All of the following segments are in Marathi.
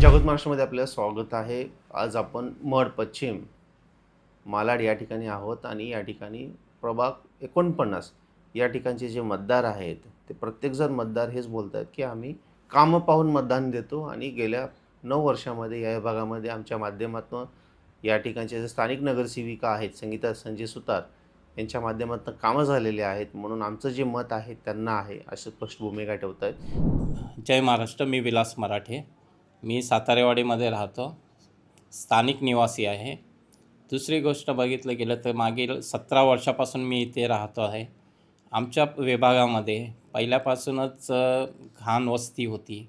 जगत महाराष्ट्रामध्ये आपलं स्वागत आहे. आज आपण मड पश्चिम मालाड या ठिकाणी आहोत आणि या ठिकाणी प्रभाग एकोणपन्नास या ठिकाणचे जे मतदार आहेत ते प्रत्येकजण मतदार हेच बोलत आहेत की आम्ही कामं पाहून मतदान देतो आणि गेल्या नऊ वर्षामध्ये या विभागामध्ये आमच्या माध्यमातून या ठिकाणचे जे स्थानिक नगरसेविका आहेत संगीता संजय सुतार यांच्या माध्यमातून कामं झालेली आहेत म्हणून आमचं जे मत आहे त्यांना आहे अशी स्पष्ट भूमिका ठेवत आहेत जय महाराष्ट्र मी विलास मराठे. मी सातारेवाडीमध्ये राहतो. स्थानिक निवासी आहे. दुसरी गोष्ट बघितलं गेलं तर मागील सतरा वर्षापासून मी इथे राहतो आहे. आमच्या विभागामध्ये पहिल्यापासूनच घाण वस्ती होती.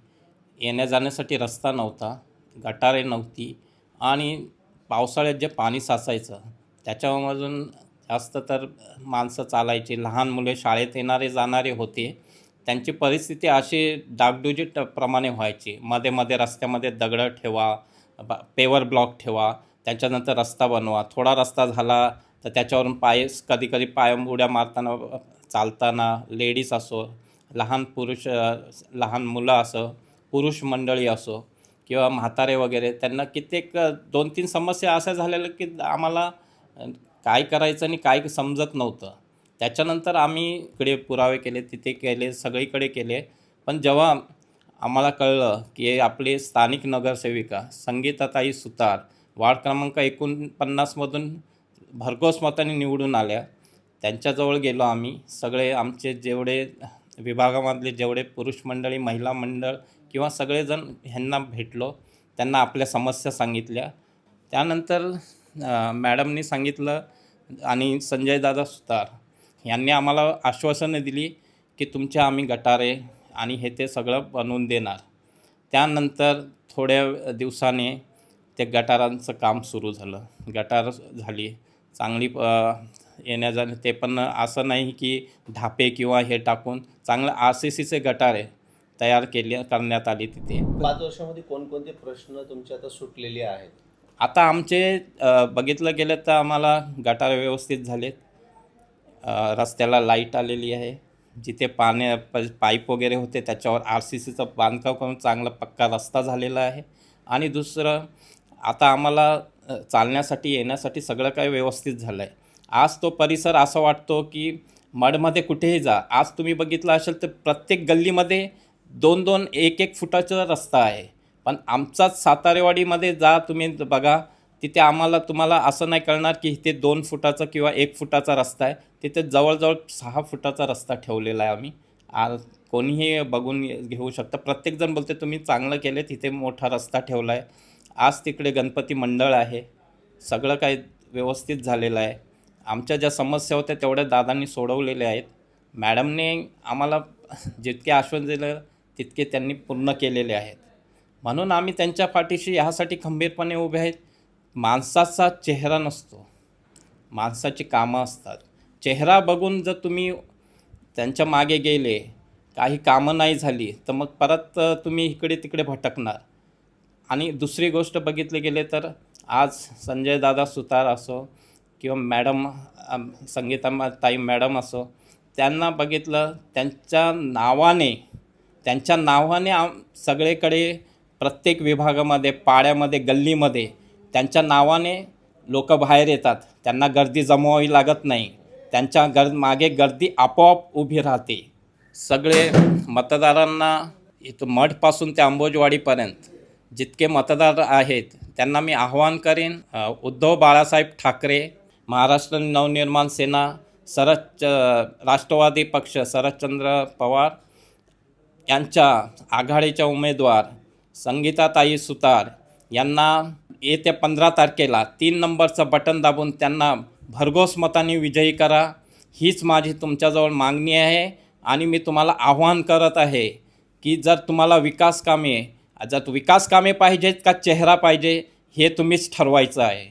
येण्या जाण्यासाठी रस्ता नव्हता गटारे नव्हती आणि पावसाळ्यात जे पाणी साचायचं त्याच्यामधून जास्त तर माणसं चालायची. लहान मुले शाळेत येणारे जाणारे होते. त्यांची परिस्थिती अशी डागडुजीट प्रमाणे व्हायची. मध्ये मध्ये रस्त्यामध्ये दगडं ठेवा ब- पेवर ब्लॉक ठेवा त्याच्यानंतर रस्ता बनवा. थोडा रस्ता झाला तर त्याच्यावरून पाय कधी कधी पाय उड्या मारताना चालताना लेडीज असो लहान पुरुष लहान मुलं असो पुरुष मंडळी असो किंवा म्हातारे वगैरे त्यांना कित्येक दोन तीन समस्या अशा झालेल्या की आम्हाला काय करायचं आणि काय समजत नव्हतं. त्याच्यानंतर आम्ही इकडे पुरावे केले तिथे केले सगळीकडे केले. पण जेव्हा आम्हाला कळलं की आपले स्थानिक नगरसेविका संगीताताई सुतार वार्ड क्रमांक एकोणपन्नासमधून भरघोस मताने निवडून आल्या. त्यांच्याजवळ गेलो आम्ही. सगळे आमचे जेवढे विभागामधले जेवढे पुरुष मंडळी महिला मंडळ किंवा सगळेजण ह्यांना भेटलो. त्यांना आपल्या समस्या सांगितल्या. त्यानंतर मॅडमनी सांगितलं आणि संजय दादा सुतार यांनी आम्हाला आश्वासनं दिली की तुमचे आम्ही गटारे आणि हे ते सगळं बनवून देणार. त्यानंतर थोड्या दिवसाने ते गटारांचं काम सुरू झालं. गटार झाली चांगली येण्या जाण्या ते पण असं नाही की ढापे किंवा हे टाकून चांगलं आर सी सीचे गटारे तयार केले करण्यात आली तिथे. पाच वर्षामध्ये कोणकोणते प्रश्न तुमचे आता सुटलेले आहेत? आता आमचे बघितलं गेलं तर आम्हाला गटार व्यवस्थित झालेत. रस्त्याला लाइट आलेली आहे. जिथे पाण्या प पाईप वगैरे होते त्याच्यावर आर सी सीचं बांधकाम करून चांगला पक्का रस्ता झालेला आहे. आणि दुसरं आता आम्हाला चालण्यासाठी येण्यासाठी सगळं काही व्यवस्थित झालं आहे आज तो परिसर असा वाटतो की मडमध्ये कुठेही जा. आज तुम्ही बघितलं असेल तर प्रत्येक गल्लीमध्ये दोन दोन एक एक फुटाचा रस्ता आहे. पण आमचाच सातारेवाडीमध्ये जा तुम्ही बघा. तिथे आम्हाला तुम्हाला असं नाही कळणार की इथे दोन फुटाचा किंवा एक फुटाचा रस्ता आहे. तिथे जवळजवळ सहा फुटाचा रस्ता ठेवलेला आहे आम्ही. आ कोणीही बघून घेऊ शकता. प्रत्येकजण बोलते तुम्ही चांगलं केले तिथे मोठा रस्ता ठेवला आहे. आज तिकडे गणपती मंडळ आहे. सगळं काही व्यवस्थित झालेलं आहे. आमच्या ज्या समस्या होत्या तेवढ्या दादांनी सोडवलेल्या आहेत. मॅडमने आम्हाला जितके आश्वासन दिलं तितके त्यांनी पूर्ण केलेले आहेत. म्हणून आम्ही त्यांच्या पाठीशी ह्यासाठी खंबीरपणे उभे आहेत. माणसाचा चेहरा नसतो. माणसाची कामं असतात. चेहरा बघून जर तुम्ही त्यांच्या मागे गेले काही कामं नाही झाली तर मग परत तुम्ही इकडे तिकडे भटकणार. आणि दुसरी गोष्ट बघितली गेले तर आज संजय दादा सुतार असो किंवा मॅडम संगीता ताई मॅडम असो त्यांना बघितलं त्यांच्या नावाने त्यांच्या नावाने आम सगळीकडे प्रत्येक विभागामध्ये पाड्यामध्ये गल्लीमध्ये त्यांच्या नावाने लोक बाहेर येतात. त्यांना गर्दी जमवावी लागत नाही. त्यांच्या गर मागे गर्दी आपोआप उभी राहते. सगळे मतदारांना इथं मठपासून ते अंबोजवाडीपर्यंत जितके मतदार आहेत त्यांना मी आव्हान करेन उद्धव बाळासाहेब ठाकरे महाराष्ट्र नवनिर्माण सेना शरद राष्ट्रवादी पक्ष शरदचंद्र पवार यांच्या आघाडीच्या उमेदवार संगीताताई सुतार यांना येत्या पंधरा तारखेला तीन नंबरचं बटन दाबून त्यांना भरघोस मताने विजयी करा. हीच माझी तुमच्याजवळ मागणी आहे आणि मी तुम्हाला आव्हान करत आहे की जर तुम्हाला विकास कामे जर विकास कामे पाहिजेत का चेहरा पाहिजे हे तुम्हीच ठरवायचं आहे.